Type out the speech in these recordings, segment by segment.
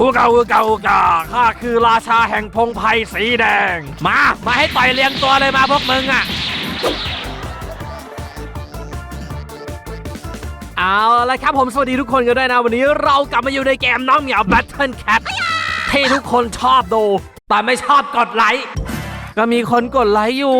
อุกาอุกาอุกาข้าคือราชาแห่งพงไพ่สีแดง มา มาให้ต่อยเลียงตัวเลยมาพวกมึงอะ เอาละครับผมสวัสดีทุกคนกันด้วยนะ วันนี้เรากลับมาอยู่ในเกมน้องเหมียว Battle Cat ที่ทุกคนชอบดู แต่ไม่ชอบกดไลค์ก็มีคนกดไลค์อยู่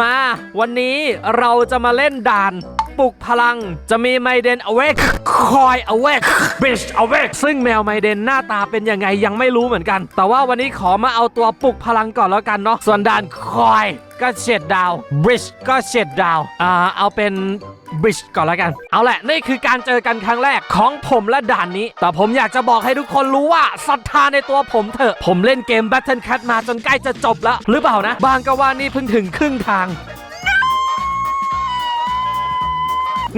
มา วันนี้เราจะมาเล่นด่าน ปลุกพลัง จะมีไมเดน awake คอย awake bitch awake ซึ่งแมวไมเดนหน้าตาเป็นยังไงยังไม่รู้เหมือนกัน แต่ว่าวันนี้ขอมาเอาตัวปลุกพลังก่อนแล้วกันเนาะส่วนด่านคอยก็เฉดดาว bridge ก็เฉดดาวอ่าเอาเป็นบริดจ์ก่อนแล้วกัน เอาแหละ นี่คือการเจอกันครั้งแรกของผมและด่านนี้ แต่ผมอยากจะบอกให้ทุกคนรู้ว่าศรัทธาในตัวผมเถอะ ผมเล่นเกม Battle Cat มาจนใกล้จะจบแล้ว หรือเปล่านะ บางก็ว่านี่เพิ่งถึงครึ่งทาง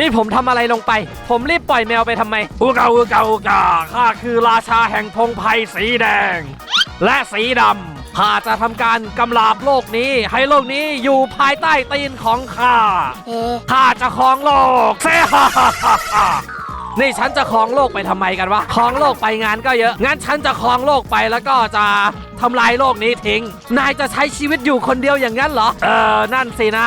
นี่ผมทำอะไรลงไป ผมรีบปล่อยแมวไปทำไมอุกาอุกาอุกาข้าคือราชาแห่งพงไพ่สีแดง และสีดำข้าจะทำการกำราบโลกนี้ ให้โลกนี้อยู่ภายใต้ตีนของข้าข้าจะครองโลกเซ่ฮ่าฮ่าฮ่าฮ่านี่ฉันจะครองโลกไปทำไมกันวะครองโลกไปงานก็เยอะ งั้นฉันจะครองโลกไปแล้วก็จะทำลายโลกนี้ทิ้ง นายจะใช้ชีวิตอยู่คนเดียวอย่างนั้นเหรอ เออ นั่นสินะ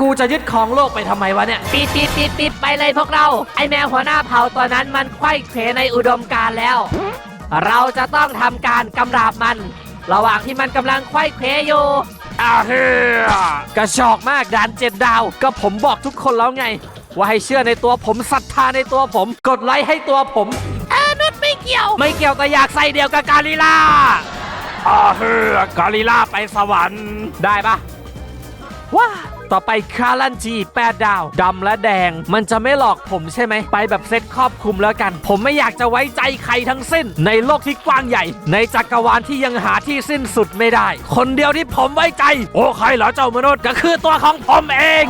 กูจะยึดครองโลกไปทำไมวะเนี่ย ปิดปิดปิดปิดไปเลยพวกเรา ไอแมวหัวหน้าเผ่าตัวนั้นมันไขว้เขวในอุดมการณ์แล้ว เราจะต้องทำการกำราบมัน ระหว่างที่มันกำลังไขว้เขวอยู่อาเฮือกระชอกมากด่านเจ็ดดาว ก็ผมบอกทุกคนแล้วไง ว่าให้เชื่อในตัวผมศรัทธาในตัวผม กดไลค์ให้ตัวผม เออนุชไม่เกี่ยว ไม่เกี่ยวแต่อยากใส่เดียวกับกาลิล่าอาเฮือกาลิล่าไปสวรรค์ได้ปะ ว้าต่อไปคาลันจีแปดดาวดำและแดง มันจะไม่หลอกผมใช่ไหม ไปแบบเซ็ตครอบคลุมแล้วกัน ผมไม่อยากจะไว้ใจใครทั้งสิ้น ในโลกที่กว้างใหญ่ ในจักรวาลที่ยังหาที่สิ้นสุดไม่ได้ คนเดียวที่ผมไว้ใจ โอ้ใครเหรอเจ้ามนุษย์ก็คือตัวของผมเอง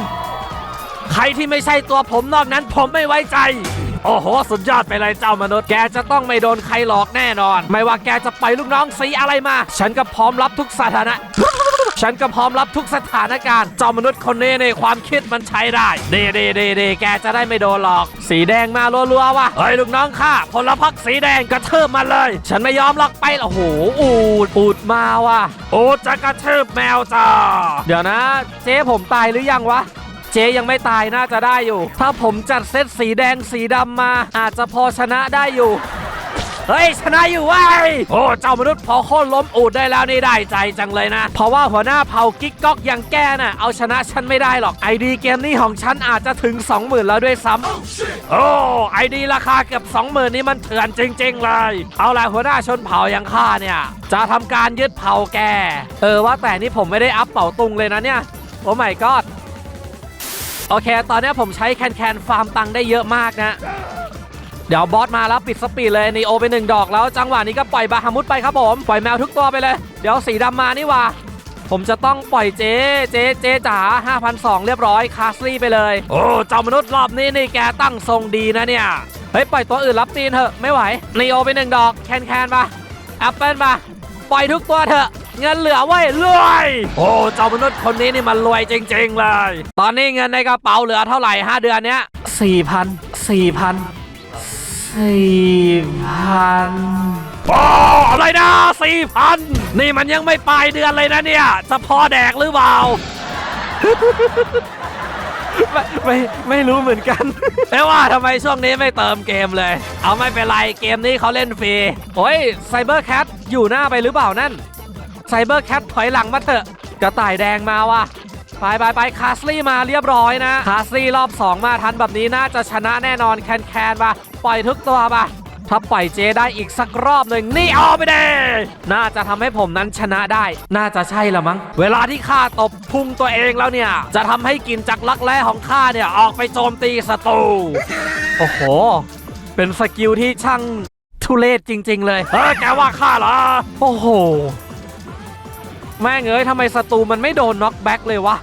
ใครที่ไม่ใช่ตัวผมนอกนั้น ผมไม่ไว้ใจโอ้โห สุดยอดไปเลยเจ้ามนุษย์ แกจะต้องไม่โดนใครหลอกแน่นอน ไม่ว่าแกจะไปลูกน้องสีอะไรมา ฉันก็พร้อมรับทุกสถานะ ฉันก็พร้อมรับทุกสถานการณ์จ้ามนุษย์คนนี้ในความคิดมันใช้ได้เดเดเดเดแกจะได้ไม่โดนหลอก สีแดงมารัวๆว่ะเฮ้ยลูกน้องข้าพลพรรคสีแดงกระเทิบมาเลย ฉันไม่ยอมหลอกไปโอ้โหอูดอูดมาว่ะอูดจะกระเทิบแมวจ้าเดี๋ยวนะ เจ๊ผมตายหรือยังวะเจ๊ยังไม่ตายน่าจะได้อยู่ ถ้าผมจัดเซตสีแดงสีดำมา อาจจะพอชนะได้อยู่ เฮ้ยชนะอยู่ว้ยโอ้เจ้ามนุษย์พอโค่นล้มอูดได้แล้วนี่ได้ใจจังเลยนะ เพราะว่าหัวหน้าเผ่ากิ๊กก๊อกอย่างแกน่ะเอาชนะฉันไม่ได้หรอกไอดีเกมนี้ของฉันอาจจะถึง 20,000 แล้วด้วยซ้ำโอ้ไอดีราคาเกือบ20,000นี่มันเถื่อนจริง ๆ เลย เอาล่ะหัวหน้าชนเผ่าอย่างข้าเนี่ย จะทำการยึดเผ่าแก เออว่าแต่นี่ผมไม่ได้อัพเป่าตุงเลยนะเนี่ย โอ้ไม่กอดโอเค ตอนนี้ผมใช้แคนแคนฟาร์มตังค์ได้เยอะมากนะ เดี๋ยวบอสมาแล้วปิดสปีดเลยนีโอไปหนึ่งดอกแล้วจังหวะนี้ก็ปล่อยบาฮามุดไปครับผมปล่อยแมวทุกตัวไปเลย เดี๋ยวสีดำมานี่ว่า ผมจะต้องปล่อยเจ๊เจ๊เจ๊จ๋า5,002 เรียบร้อยคาสลี่ไปเลย โอ้เจ้ามนุษย์รอบนี้นี่แกตั้งทรงดีนะเนี่ยเฮ้ยปล่อยตัวอื่นรับตีนเถอะไม่ไหวนีโอไปหนึ่งดอกแคนแคนปะแอปเปิลปะปล่อยทุกตัวเถอะเงินเหลือไว้รวยโอ้เจ้ามนุษย์คนนี้นี่มันรวยจริง ๆ เลย ตอนนี้เงินในกระเป๋าเหลือเท่าไหร่ 5 เดือนเนี้ยสี่พัน สี่พันสี่พันโอ้อะไรนะสี่พันนี่มันยังไม่ปลายเดือนเลยนะเนี่ย จะพอแดกหรือเปล่าไม่ไม่ไม่รู้เหมือนกันแต่ว่าทำไมช่วงนี้ไม่เติมเกมเลย เอาไม่เป็นไรเกมนี้เขาเล่นฟรี โอ้ยไซเบอร์แคทอยู่หน้าไปหรือเปล่านั่นไซเบอร์แคทถอยหลังมาเถอะกระต่ายแดงมาว่ะ ไปไปไปคาสลี่มาเรียบร้อยนะ คาสลี่รอบ 2 มาทันแบบนี้น่าจะชนะแน่นอนแคนแคนมาปล่อยทุกตัวมาถ้าปล่อยเจได้อีกสักรอบหนึ่งนี่เอาไปเด้น่าจะทำให้ผมนั้นชนะได้ น่าจะใช่ละมั้ง เวลาที่ข้าตบพุงตัวเองแล้วเนี่ย จะทำให้กลินจากลักแร้ของข้าเนี่ยออกไปโจมตีศัตรูโอ้โห เป็นสกิลที่ช่างทุเลศจริง ๆ เลยเฮ้ยแกว่าข้าเหรอ โอ้โห แม่งเอ้ยทำไมศัตรูมันไม่โดนน็อกแบ็กเลยวะ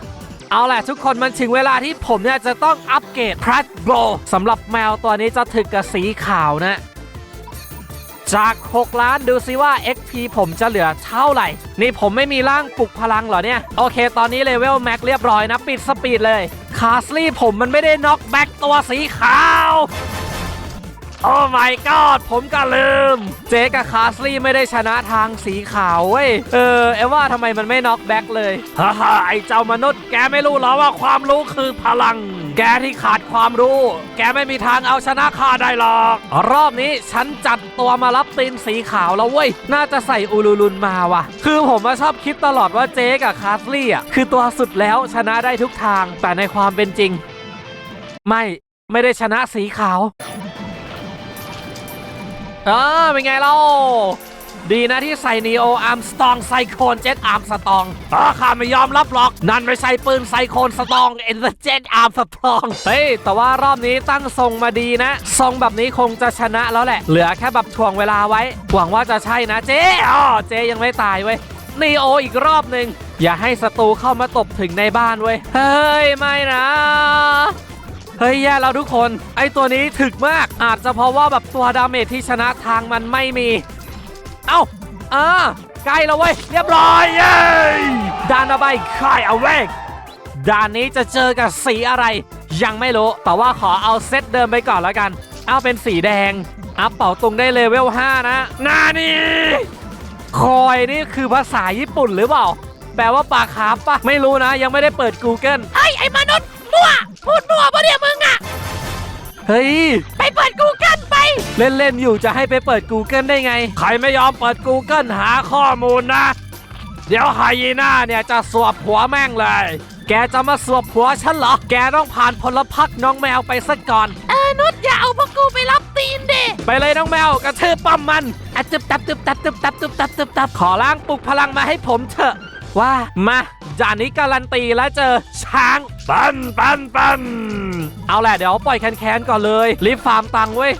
เอาแหละทุกคนมันถึงเวลาที่ผมเนี่ยจะต้องอัปเกรดพรัดโบสำหรับแมวตัวนี้จะถึกกับสีขาวนะ จาก 6 ล้านดูซิว่า XP ผมจะเหลือเท่าไหร่ นี่ผมไม่มีร่างปลุกพลังเหรอเนี่ย โอเค ตอนนี้เลเวลแม็กเรียบร้อยนะ ปิดสปีดเลย คาสลี่ผมมันไม่ได้น็อกแบ็กตัวสีขาว โอ้ my god ผมก็ลืม เจ๊กับคาสลี่ไม่ได้ชนะทางสีขาวเว้ย เออ เอว่าทำไมมันไม่น็อกแบ็กเลย ฮ่าฮ่าไอเจ้ามนุษย์ แกไม่รู้หรอว่าความรู้คือพลัง แกที่ขาดความรู้ แกไม่มีทางเอาชนะข้าได้หรอก รอบนี้ฉันจัดตัวมารับตีนสีขาวแล้วเว้ย น่าจะใส่อูลูลุนมาว่ะ คือผมมาชอบคิดตลอดว่าเจ๊กับคาสลี่อะคือตัวสุดแล้วชนะได้ทุกทาง แต่ในความเป็นจริง ไม่ไม่ได้ชนะสีขาว อ่าเป็นไงเล่าดีนะที่ใส่นีโออาร์มสตองไซโคนเจ็ตอาร์มสตองอ่าข้าไม่ยอมรับหรอก นั่นไม่ใช่ปืนไซโคนสตองเอ็นเจ็ตอาร์มสตอง เฮ้ย แต่ว่ารอบนี้ตั้งทรงมาดีนะ ทรงแบบนี้คงจะชนะแล้วแหละ เหลือแค่แบบถ่วงเวลาไว้ หวังว่าจะใช่นะเจ๊อ๋อเจ๊ยังไม่ตายเว้ยนีโออีกรอบหนึ่งอย่าให้ศัตรูเข้ามาตบถึงในบ้านเว้ย เฮ้ย ไม่นะ เฮ้ยแย่แล้วทุกคน ไอตัวนี้ถึกมากอาจจะเพราะว่าแบบตัวดาเมจที่ชนะทางมันไม่มี เอ้าอ่าใกล้แล้วเว้ย เรียบร้อยเย้ดานเอาไปคายเอาเวกด่านนี้จะเจอกับสีอะไร ยังไม่รู้ แต่ว่าขอเอาเซตเดิมไปก่อนแล้วกัน เอาเป็นสีแดง อัพเป่าตุงได้เลเวล 5 นะนานี่คอยนี่คือภาษาญี่ปุ่นหรือเปล่า แปลว่าปลาคาร์ฟปะไม่รู้นะ ยังไม่ได้เปิด Google ไอ้ไอ้มนุษย์ มั่วพูดมั่วปะเนี่ยมึงอะเฮ้ย ไปเปิดกูเกิลไป เล่นๆ อยู่จะให้ไปเปิด Google ได้ไง ใครไม่ยอมเปิด Google หาข้อมูลนะ เดี๋ยวไฮยีน่าเนี่ยจะสวบหัวแม่งเลย แกจะมาสวบหัวฉันเหรอ แกต้องผ่านพลพรรคน้องแมวไปสักก่อน เออนุชอย่าเอาพวกกูไปรับตีนเดไปเลยน้องแมวกระทืบปั้มมันอะตึบตับตึบตับตึบตับตึบตับตึบตับขอล้างปลุกพลังมาให้ผมเถอะ ว่ามา จานนี้การันตีแล้วเจอช้างปันปันปันเอาแหละเดี๋ยวปล่อยแคนๆก่อนเลยรีบฟาร์มตังค์เว้ย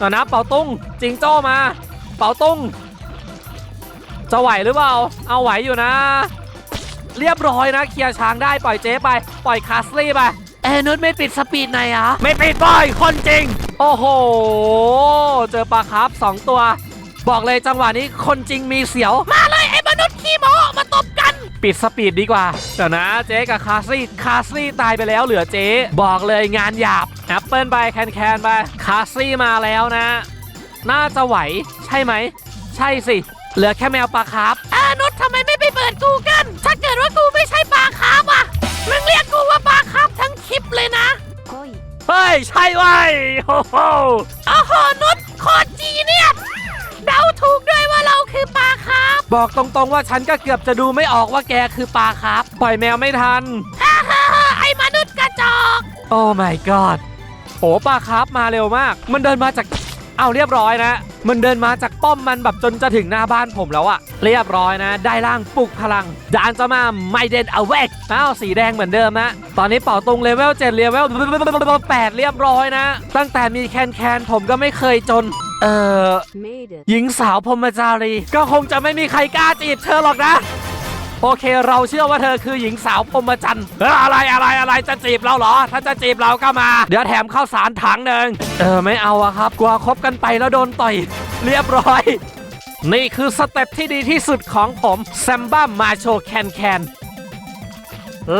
ต่อนะเป่าตุ้งจิงโจ้มา เป่าตุ้งจะไหวหรือเปล่า เอาไหวอยู่นะ เรียบร้อยนะเคลียร์ช้างได้ปล่อยเจ๊ไป ปล่อยคาสลี่ไปเออนุชไม่ปิดสปีดหน่อยเหรอไม่ปิดบ่อยคนจริง โอ้โห เจอปลาคาร์ฟสองตัว บอกเลยจังหวะนี้คนจริงมีเสียว มาเลยไอ้มนุษย์ขี้โมมาตบกัน ปิดสปีดดีกว่าเดี๋ยวนะเจ๊กับคาสลี่คาสลี่ตายไปแล้วเหลือเจ๊บอกเลยงานหยาบแอปเปิลไปแคนแคนไปคาสลี่มาแล้วนะ น่าจะไหวใช่ไหม ใช่สิ เหลือแค่แมวปลาคาร์ฟเออนุชทำไมไม่ไปเปิดกูเกิลถ้าเกิดว่ากูไม่ใช่ปลาคาร์ฟอะมึงเรียกกูว่าปลาคาร์ฟทั้งคลิปเลยนะเฮ้ยใช่เว้ยโอ้โหโอ้โหนุช บอกตรงๆว่าฉันก็เกือบจะดูไม่ออกว่าแกคือปลาคาร์ฟปล่อยแมวไม่ทันฮ่าฮ่าฮ่าไอ้มนุษย์กระจอก โอ้ my god โอ้ปลาคาร์ฟมาเร็วมาก มันเดินมาจาก เอาเรียบร้อยนะ มันเดินมาจากป้อมมันแบบจนจะถึงหน้าบ้านผมแล้วอะเรียบร้อยนะ ได้ร่างปลุกพลัง ดานจะมาไม่เดนเอาเวกอ้าวสีแดงเหมือนเดิมนะตอนนี้เป่าตรงเลเวล7เลเวล8เรียบร้อยนะ ตั้งแต่มีแคนแคนผมก็ไม่เคยจน เออ Made it. หญิงสาวพรหมจารี ก็คงจะไม่มีใครกล้าจีบเธอหรอกนะ โอเค เราเชื่อว่าเธอคือหญิงสาวพรหมจันทร์เอออะไรอะไรอะไรจะจีบเราเหรอ ถ้าจะจีบเราก็มา เดี๋ยวแถมข้าวสารถังหนึ่งเออไม่เอาอะครับ กลัวคบกันไปแล้วโดนต่อย เรียบร้อย นี่คือสเต็ปที่ดีที่สุดของผมแซมบ้ามาโชแคนแคน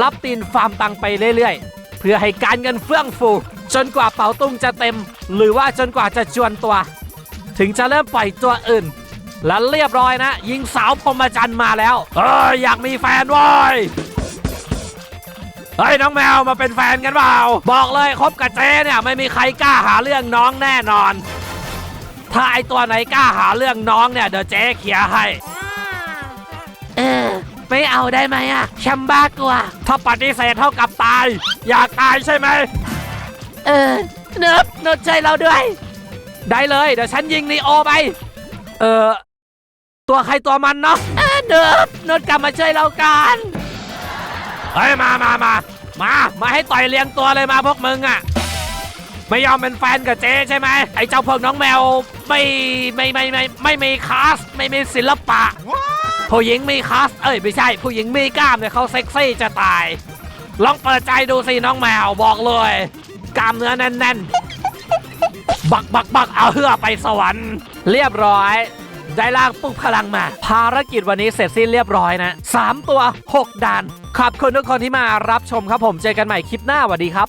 รับตีนฟาร์มตังไปเรื่อยๆ เพื่อให้การเงินเฟื่องฟู จนกว่าเป๋าตุ้งจะเต็ม หรือว่าจนกว่าจะจวนตัว ถึงจะเริ่มปล่อยตัวอื่น และเรียบร้อยนะ ยิงสาวพรหมจันทร์มาแล้วเอออยากมีแฟนเว้ยเฮ้ยน้องแมวมาเป็นแฟนกันเปล่า บอกเลยคบกับเจ๊เนี่ยไม่มีใครกล้าหาเรื่องน้องแน่นอน ถ้าไอตัวไหนกล้าหาเรื่องน้องเนี่ยเดี๋ยวเจ๊เคลียร์ให้เออไม่เอาได้ไหมอะแชมบ้ากลัวถ้าปฏิเสธเท่ากับตาย อยากตายใช่ไหมเออเนิบนุชช่วยเราด้วย ได้เลยเดี๋ยวฉันยิงนีโอไป เออ ตัวใครตัวมันเนาะเออเนิบนุชกลับมาช่วยเรากันเฮ้ยมามามามามาให้ต่อยเลียงตัวเลยมาพวกมึงอะไม่ยอมเป็นแฟนกับเจ๊ใช่ไหมไอ้เจ้าพวกน้องแมวไม่ไม่ไม่ไม่ไม่มีคลาสไม่มีศิลปะผู้หญิงมีคลาสเอ้ยไม่ใช่ ผู้หญิงมีกล้ามเนี่ยเขาเซ็กซี่จะตาย ลองเปิดใจดูสิน้องแมวบอกเลย กล้ามเนื้อแน่นๆ บักบักบักเอาเฮือไปสวรรค์ เรียบร้อย ได้ล่างปลุกพลังมา ภารกิจวันนี้เสร็จสิ้นเรียบร้อยนะ 3 ตัว 6ด่าน ขอบคุณทุกคนที่มารับชมครับผมเจอกันใหม่คลิปหน้าสวัสดีครับ